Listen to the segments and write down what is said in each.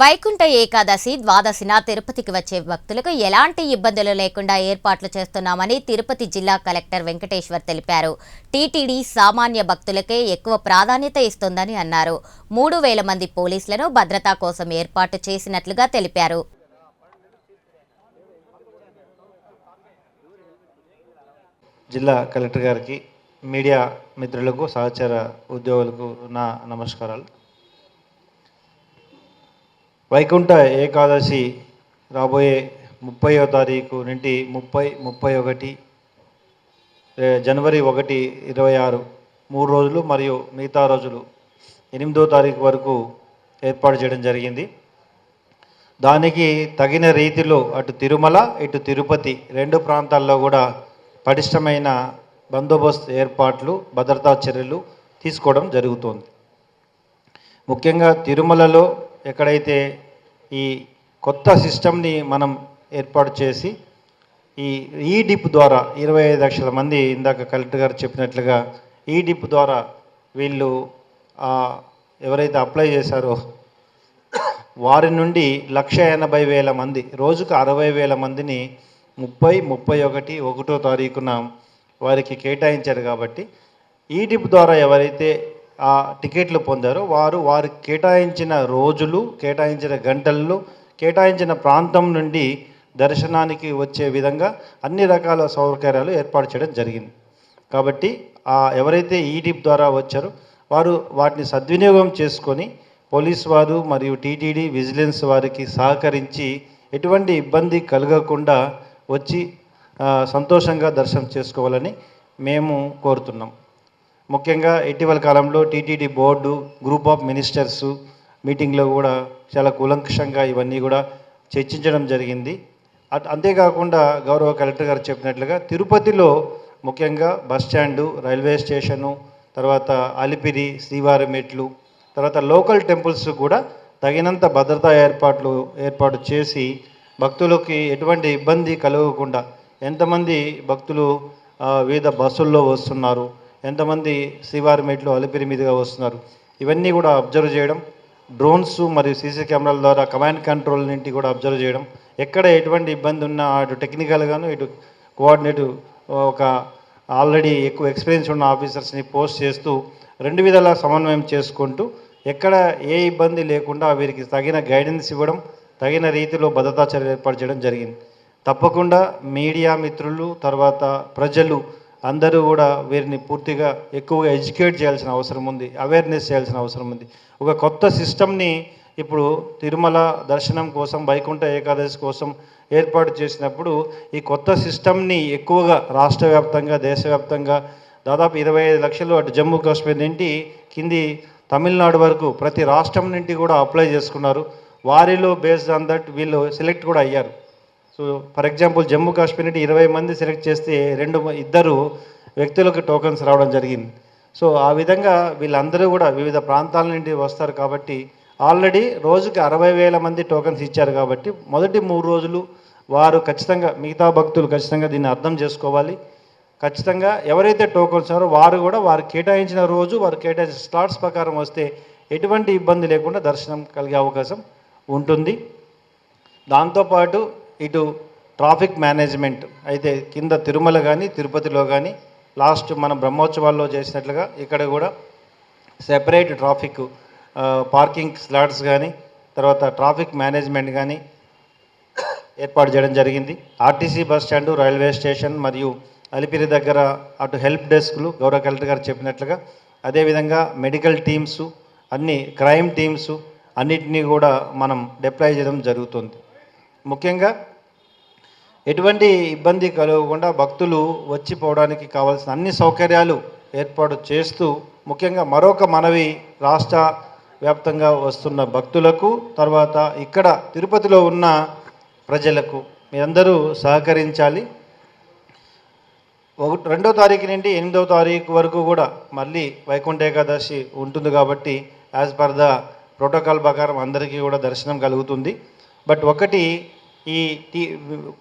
వైకుంఠ ఏకాదశి ద్వాదశిన తిరుపతికి వచ్చే భక్తులకు ఎలాంటి ఇబ్బందులు లేకుండా ఏర్పాట్లు చేస్తున్నామని తిరుపతి జిల్లా కలెక్టర్ వెంకటేశ్వర్ తెలిపారు. టీటీడీ సామాన్య భక్తులకే ఎక్కువ ప్రాధాన్యత ఇస్తోందని అన్నారు. మూడు వేల మంది పోలీసులను భద్రతా కోసం ఏర్పాటు చేసినట్లుగా తెలిపారు. జిల్లా కలెక్టర్ గారికి మీడియా మిత్రులకు సహచర ఉద్యోగులకు నా నమస్కారాలు. వైకుంఠ ఏకాదశి రాబోయే ముప్పైవ తారీఖు నుండి ముప్పై ముప్పై ఒకటి జనవరి ఒకటి ఇరవై ఆరు మూడు రోజులు మరియు మిగతా రోజులు ఎనిమిదో తారీఖు వరకు ఏర్పాటు చేయడం జరిగింది. దానికి తగిన రీతిలో అటు తిరుమల ఇటు తిరుపతి రెండు ప్రాంతాల్లో కూడా పటిష్టమైన బందోబస్తు ఏర్పాట్లు భద్రతా చర్యలు తీసుకోవడం జరుగుతోంది. ముఖ్యంగా తిరుమలలో ఎక్కడైతే ఈ కొత్త సిస్టమ్ని మనం ఏర్పాటు చేసి ఈ ఈ డిప్ ద్వారా ఇరవై ఐదు లక్షల మంది ఇందాక కలెక్టర్ గారు చెప్పినట్లుగా ఈ డిప్ ద్వారా వీళ్ళు ఎవరైతే అప్లై చేశారో వారి నుండి లక్ష ఎనభై వేల మంది రోజుకు అరవై వేల మందిని ముప్పై ముప్పై ఒకటి ఒకటో తారీఖున వారికి కేటాయించారు కాబట్టి ఈ డిప్ ద్వారా ఎవరైతే టికెట్లు పొందారో. వారు వారు కేటాయించిన రోజులు కేటాయించిన గంటల్లో కేటాయించిన ప్రాంతం నుండి దర్శనానికి వచ్చే విధంగా అన్ని రకాల సౌకర్యాలు ఏర్పాటు చేయడం జరిగింది. కాబట్టి ఆ ఎవరైతే ఈడీప్ ద్వారా వచ్చారో వారు వాటిని సద్వినియోగం చేసుకొని పోలీస్ వారు మరియు టీటీడీ విజిలెన్స్ వారికి సహకరించి ఎటువంటి ఇబ్బంది కలగకుండా వచ్చి సంతోషంగా దర్శనం చేసుకోవాలని మేము కోరుతున్నాం. ముఖ్యంగా ఇటీవల కాలంలో TTD board group of ministers మీటింగ్లో కూడా చాలా కూలంకషంగా ఇవన్నీ కూడా చర్చించడం జరిగింది. అట్- అంతేకాకుండా గౌరవ కలెక్టర్ గారు చెప్పినట్లుగా తిరుపతిలో ముఖ్యంగా బస్ స్టాండు రైల్వే స్టేషను తర్వాత అలిపిరి శ్రీవారి మెట్లు తర్వాత లోకల్ టెంపుల్స్ కూడా తగినంత భద్రతా ఏర్పాట్లు ఏర్పాటు చేసి భక్తులకి ఎటువంటి ఇబ్బంది కలగకుండా ఎంతమంది భక్తులు వివిధ బస్సుల్లో వస్తున్నారు ఎంతమంది శ్రీవారి మెట్లు అలిపిరి మీదుగా వస్తున్నారు? ఇవన్నీ కూడా అబ్జర్వ్ చేయడం డ్రోన్స్ మరియు సీసీ కెమెరాల ద్వారా కమాండ్ కంట్రోల్ నుండి కూడా అబ్జర్వ్ చేయడం ఎక్కడ ఎటువంటి ఇబ్బంది ఉన్నా అటు టెక్నికల్గాను ఇటు కోఆర్డినేటివ్ ఒక ఆల్రెడీ ఎక్కువ ఎక్స్పీరియన్స్ ఉన్న ఆఫీసర్స్ని పోస్ట్ చేస్తూ రెండు విధాల సమన్వయం చేసుకుంటూ ఎక్కడ ఏ ఇబ్బంది లేకుండా వీరికి తగిన గైడెన్స్ ఇవ్వడం తగిన రీతిలో భద్రతా చర్యలు ఏర్పాటు చేయడం జరిగింది. తప్పకుండా మీడియా మిత్రులు తర్వాత ప్రజలు అందరూ కూడా వీరిని పూర్తిగా ఎక్కువగా ఎడ్యుకేట్ చేయాల్సిన అవసరం ఉంది అవేర్నెస్ చేయాల్సిన అవసరం ఉంది. ఒక కొత్త సిస్టమ్ని ఇప్పుడు తిరుమల దర్శనం కోసం వైకుంఠ ఏకాదశి కోసం ఏర్పాటు చేసినప్పుడు ఈ కొత్త సిస్టమ్ని ఎక్కువగా రాష్ట్ర వ్యాప్తంగా దేశవ్యాప్తంగా దాదాపు ఇరవై ఐదు లక్షలు అటు జమ్మూ కాశ్మీర్ నుండి కింది తమిళనాడు వరకు ప్రతి రాష్ట్రం నుండి కూడా అప్లై చేసుకున్నారు. వారిలో బేస్డ్ ఆన్ దట్ వీళ్ళు సెలెక్ట్ కూడా అయ్యారు. So for example Jammu Kashmir నుండి ఇరవై మంది సెలెక్ట్ చేస్తే రెండు ఇద్దరు వ్యక్తులకు టోకన్స్ రావడం జరిగింది. సో ఆ విధంగా వీళ్ళందరూ కూడా వివిధ ప్రాంతాల నుండి వస్తారు కాబట్టి ఆల్రెడీ రోజుకి అరవై వేల మంది టోకన్స్ ఇచ్చారు కాబట్టి మొదటి మూడు రోజులు వారు ఖచ్చితంగా మిగతా భక్తులు ఖచ్చితంగా దీన్ని అర్థం చేసుకోవాలి. ఖచ్చితంగా ఎవరైతే టోకన్స్ ఉన్నారో వారు కూడా వారు కేటాయించిన రోజు వారు కేటాయించిన స్లాట్స్ ప్రకారం వస్తే ఎటువంటి ఇబ్బంది లేకుండా దర్శనం కలిగే అవకాశం ఉంటుంది. దాంతోపాటు ఇటు ట్రాఫిక్ మేనేజ్మెంట్ అయితే కింద తిరుమల కానీ తిరుపతిలో కానీ లాస్ట్ మన బ్రహ్మోత్సవాల్లో చేసినట్లుగా ఇక్కడ కూడా సెపరేట్ ట్రాఫిక్ పార్కింగ్ స్లాట్స్ కానీ తర్వాత ట్రాఫిక్ మేనేజ్మెంట్ కానీ ఏర్పాటు చేయడం జరిగింది. RTC bus stand railway station మరియు అలిపిరి దగ్గర అటు హెల్ప్ డెస్క్లు గౌరవ కలెక్టర్ గారు చెప్పినట్లుగా అదేవిధంగా మెడికల్ టీమ్స్ అన్ని క్రైమ్ టీమ్స్ అన్నిటినీ కూడా మనం డిప్లాయ్ చేయడం జరుగుతుంది. ముఖ్యంగా ఎటువంటి ఇబ్బంది కలగకుండా భక్తులు వచ్చిపోవడానికి కావాల్సిన అన్ని సౌకర్యాలు ఏర్పాటు చేస్తూ ముఖ్యంగా మరొక మనవి రాష్ట్ర వ్యాప్తంగా వస్తున్న భక్తులకు తర్వాత ఇక్కడ తిరుపతిలో ఉన్న ప్రజలకు మీరందరూ సహకరించాలి. ఒకటి రెండో తారీఖు నుండి ఎనిమిదవ తారీఖు వరకు కూడా మళ్ళీ వైకుంఠ ఏకాదశి ఉంటుంది కాబట్టి యాజ్ పర్ ద ప్రోటోకాల్ ప్రకారం అందరికీ కూడా దర్శనం కలుగుతుంది. బట్ ఒకటి ఈ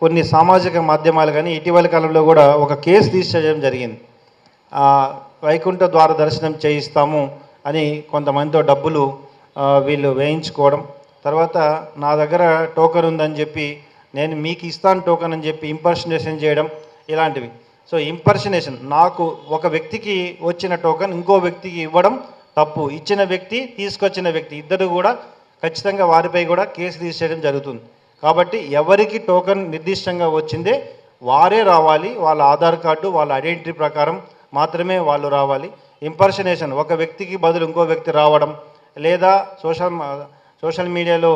కొన్ని సామాజిక మాధ్యమాలు కానీ ఇటీవల కాలంలో కూడా ఒక కేసు తీసేయడం జరిగింది. వైకుంఠ ద్వార దర్శనం చేయిస్తాము అని కొంతమందితో డబ్బులు వీళ్ళు వేయించుకోవడం. తర్వాత నా దగ్గర టోకన్ ఉందని చెప్పి నేను మీకు ఇస్తాను టోకన్ అని చెప్పి ఇంపర్షనేషన్ చేయడం ఇలాంటివి. సో ఇంపర్షనేషన్ నాకు ఒక వ్యక్తికి వచ్చిన టోకన్ ఇంకో వ్యక్తికి ఇవ్వడం తప్పు. ఇచ్చిన వ్యక్తి తీసుకొచ్చిన వ్యక్తి ఇద్దరు కూడా ఖచ్చితంగా వారిపై కూడా కేసు తీసేయడం చేయడం జరుగుతుంది. కాబట్టి ఎవరికి టోకెన్ నిర్దిష్టంగా వచ్చిందే వారే రావాలి వాళ్ళ ఆధార్ కార్డు వాళ్ళ ఐడెంటిటీ ప్రకారం మాత్రమే వాళ్ళు రావాలి. ఇంపర్షనేషన్ ఒక వ్యక్తికి బదులు ఇంకో వ్యక్తి రావడం లేదా సోషల్ సోషల్ మీడియాలో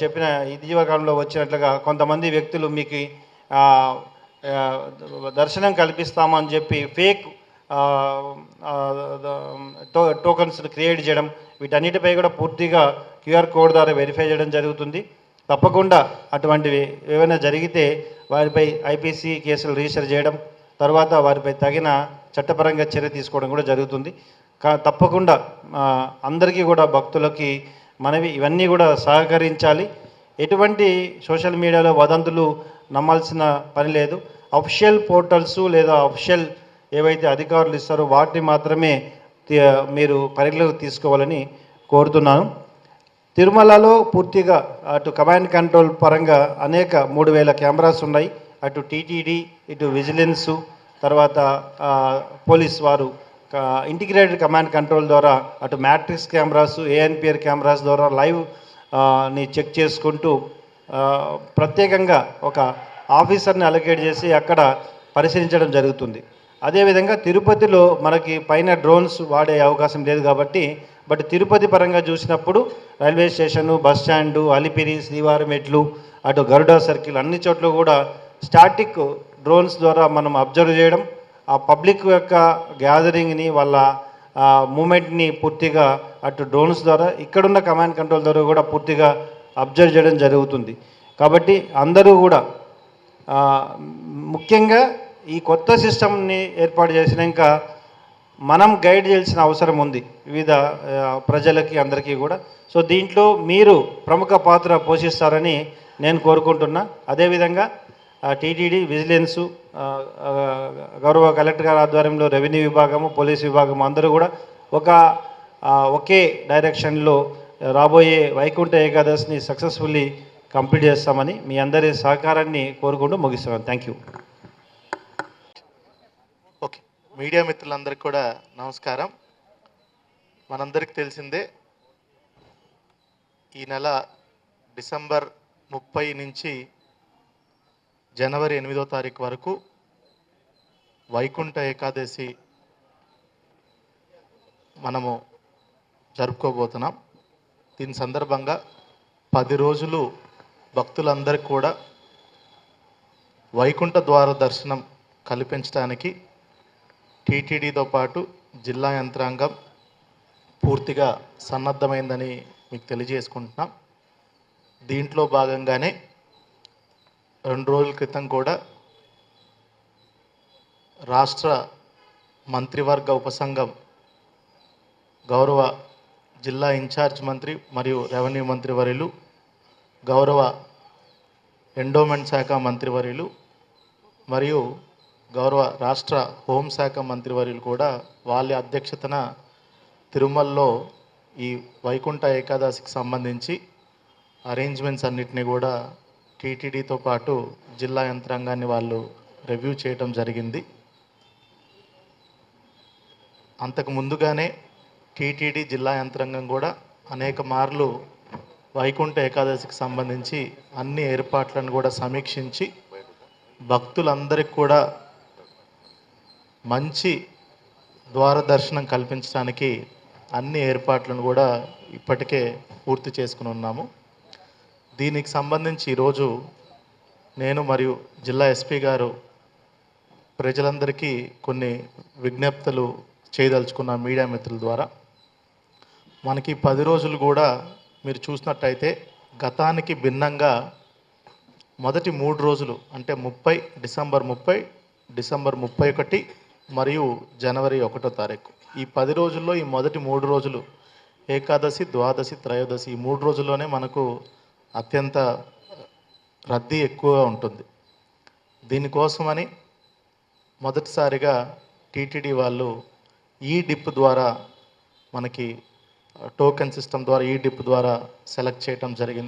చెప్పిన ఇటీవల కాలంలో వచ్చినట్లుగా కొంతమంది వ్యక్తులు మీకు దర్శనం కల్పిస్తామని చెప్పి ఫేక్ టో టోకన్స్ క్రియేట్ చేయడం వీటన్నిటిపై కూడా పూర్తిగా క్యూఆర్ కోడ్ ద్వారా వెరిఫై చేయడం జరుగుతుంది. తప్పకుండా అటువంటివి ఏమైనా జరిగితే వారిపై ఐపీసీ కేసులు రిజిస్టర్ చేయడం తర్వాత వారిపై తగిన చట్టపరంగా చర్య తీసుకోవడం కూడా జరుగుతుంది. కా తప్పకుండా అందరికీ కూడా భక్తులకి మనవి ఇవన్నీ కూడా సహకరించాలి. ఎటువంటి సోషల్ మీడియాలో వదంతులు నమ్మాల్సిన పని లేదు. అఫిషియల్ పోర్టల్స్ లేదా అఫిషియల్ ఏవైతే అధికారులు ఇస్తారో వాటిని మాత్రమే మీరు పరిగణలోకి తీసుకోవాలని కోరుతున్నాను. తిరుమలలో పూర్తిగా అటు కమాండ్ కంట్రోల్ పరంగా అనేక మూడు వేల కెమెరాస్ ఉన్నాయి. అటు టీటీడీ ఇటు విజిలెన్సు తర్వాత పోలీస్ వారు ఇంటిగ్రేటెడ్ కమాండ్ కంట్రోల్ ద్వారా అటు మ్యాట్రిక్స్ కెమెరాస్ ఏఎన్పిఆర్ కెమెరాస్ ద్వారా లైవ్ని చెక్ చేసుకుంటూ ప్రత్యేకంగా ఒక ఆఫీసర్ని అలొకేట్ చేసి అక్కడ పరిశీలించడం జరుగుతుంది. అదేవిధంగా తిరుపతిలో మనకి పైన డ్రోన్స్ వాడే అవకాశం లేదు కాబట్టి బట్ తిరుపతి పరంగా చూసినప్పుడు railway station bus stand Alipiri శ్రీవారం మెట్లు అటు గరుడ సర్కిల్ అన్ని చోట్ల కూడా స్టాటిక్ డ్రోన్స్ ద్వారా మనం అబ్జర్వ్ చేయడం ఆ పబ్లిక్ యొక్క గ్యాదరింగ్ని వాళ్ళ మూమెంట్ని పూర్తిగా అటు డ్రోన్స్ ద్వారా ఇక్కడున్న కమాండ్ కంట్రోల్ ద్వారా కూడా పూర్తిగా అబ్జర్వ్ చేయడం జరుగుతుంది. కాబట్టి అందరూ కూడా ముఖ్యంగా ఈ కొత్త సిస్టమ్ని ఏర్పాటు చేసినాక మనం గైడ్ చేయాల్సిన అవసరం ఉంది వివిధ ప్రజలకి అందరికీ కూడా. సో దీంట్లో మీరు ప్రముఖ పాత్ర పోషిస్తారని నేను కోరుకుంటున్నా. అదేవిధంగా టీటీడీ విజిలెన్సు గౌరవ కలెక్టర్ గారి ఆధ్వర్యంలో రెవెన్యూ విభాగము పోలీస్ విభాగము అందరూ కూడా ఒక ఒకే డైరెక్షన్లో రాబోయే వైకుంఠ ఏకాదశిని సక్సెస్ఫుల్లీ కంప్లీట్ చేస్తామని మీ అందరి సహకారాన్ని కోరుకుంటూ ముగిస్తున్నాను. థ్యాంక్ యూ మీడియా మిత్రులందరికీ కూడా నమస్కారం. మనందరికీ తెలిసిందే ఈ నెల డిసెంబర్ ముప్పై నుంచి జనవరి ఎనిమిదో తారీఖు వరకు వైకుంఠ ఏకాదశి మనము జరుపుకోబోతున్నాం. దీని సందర్భంగా పది రోజులు భక్తులందరికీ కూడా వైకుంఠ ద్వార దర్శనం కల్పించడానికి టీటీడీతో పాటు జిల్లా యంత్రాంగం పూర్తిగా సన్నద్ధమైందని మీకు తెలియజేసుకుంటున్నాం. దీంట్లో భాగంగానే రెండు రోజుల క్రితం కూడా రాష్ట్ర మంత్రివర్గ ఉపసంఘం గౌరవ జిల్లా ఇన్ఛార్జ్ మంత్రి మరియు రెవెన్యూ మంత్రివర్యులు గౌరవ ఎండోమెంట్ శాఖ మంత్రివర్యులు మరియు గౌరవ రాష్ట్ర హోంశాఖ మంత్రివర్యులు కూడా వాళ్ళ అధ్యక్షతన తిరుమలలో ఈ వైకుంఠ ఏకాదశికి సంబంధించి అరేంజ్మెంట్స్ అన్నిటిని కూడా టీటీడీతో పాటు జిల్లా యంత్రాంగాన్ని వాళ్ళు రివ్యూ చేయటం జరిగింది. అంతకు ముందుగానే టీటీడీ జిల్లా యంత్రాంగం కూడా అనేక మార్లు వైకుంఠ ఏకాదశికి సంబంధించి అన్ని ఏర్పాట్లను కూడా సమీక్షించి భక్తులందరికీ కూడా మంచి ద్వారదర్శనం కల్పించడానికి అన్ని ఏర్పాట్లను కూడా ఇప్పటికే పూర్తి చేసుకుని ఉన్నాము. దీనికి సంబంధించి ఈరోజు నేను మరియు జిల్లా ఎస్పీ గారు ప్రజలందరికీ కొన్ని విజ్ఞప్తులు చేయదలుచుకున్న మీడియా మిత్రుల ద్వారా. మనకి పది రోజులు కూడా మీరు చూసినట్టయితే గతానికి భిన్నంగా మొదటి మూడు రోజులు అంటే ముప్పై డిసెంబర్ ముప్పై డిసెంబర్ ముప్పై ఒకటి మరియు జనవరి ఒకటో తారీఖు. ఈ పది రోజుల్లో ఈ మొదటి మూడు రోజులు ఏకాదశి ద్వాదశి త్రయోదశి ఈ మూడు రోజుల్లోనే మనకు అత్యంత రద్దీ ఎక్కువగా ఉంటుంది. దీనికోసమని మొదటిసారిగా టీటీడీ వాళ్ళు ఈ డిప్ ద్వారా మనకి టోకెన్ సిస్టమ్ ద్వారా ఈ డిప్ ద్వారా సెలెక్ట్ చేయటం జరిగింది.